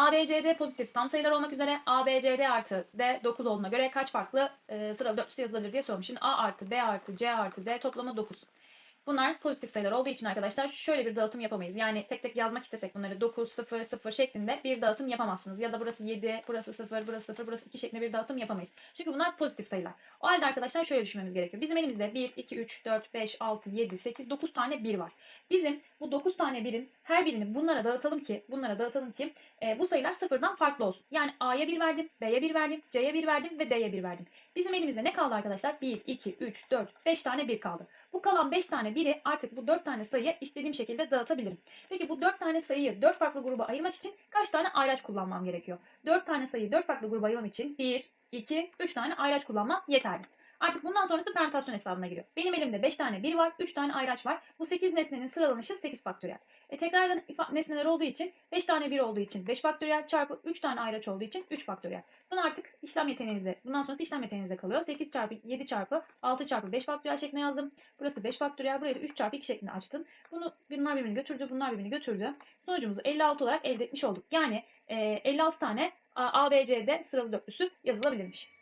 A, B, C, D pozitif tam sayılar olmak üzere A, B, C, D artı D 9 olduğuna göre kaç farklı e, sıralı dörtlüsü yazılabilir diye sormuş. Şimdi A artı B artı C artı D toplamı 9. Bunlar pozitif sayılar olduğu için arkadaşlar şöyle bir dağıtım yapamayız. Yani tek tek yazmak istesek bunları 9, 0, 0 şeklinde bir dağıtım yapamazsınız. Ya da burası 7, burası 0, burası 0, burası 2 şeklinde bir dağıtım yapamayız. Çünkü bunlar pozitif sayılar. O halde arkadaşlar şöyle düşünmemiz gerekiyor. Bizim elimizde 1, 2, 3, 4, 5, 6, 7, 8, 9 tane 1 var. Bizim bu 9 tane 1'in her birini bunlara dağıtalım ki bunlara dağıtalım ki e, bu sayılar sıfırdan farklı olsun. Yani A'ya 1 verdim, B'ye 1 verdim, C'ye 1 verdim ve D'ye 1 verdim. Bizim elimizde ne kaldı arkadaşlar? 1, 2, 3, 4, 5 tane 1 kaldı. Bu kalan 5 tane 1'i artık bu 4 tane sayıya istediğim şekilde dağıtabilirim. Peki bu 4 tane sayıyı 4 farklı gruba ayırmak için kaç tane ayraç kullanmam gerekiyor? 4 tane sayıyı 4 farklı gruba ayırmam için 1, 2, 3 tane ayraç kullanmam yeterli. Artık bundan sonrası permütasyon hesabına giriyor. Benim elimde 5 tane 1 var, 3 tane ayraç var. Bu 8 nesnenin sıralanışı 8 faktöriyel. E tekrardan nesneler olduğu için 5 tane 1 olduğu için 5 faktöriyel çarpı 3 tane ayraç olduğu için 3 faktöriyel. Bunu artık işlem yeteneğinizde, bundan sonrası işlem yeteneğinizde kalıyor. 8 çarpı 7 çarpı 6 çarpı 5 faktöriyel şeklinde yazdım. Burası 5 faktöriyel, burayı da 3 çarpı 2 şeklinde açtım. Bunu bunlar birbirini götürdü, bunlar birbirini götürdü. Sonucumuzu 56 olarak elde etmiş olduk. Yani e, 56 tane A, A, B, C, D sıralı dörtlüsü yazılabilirmiş.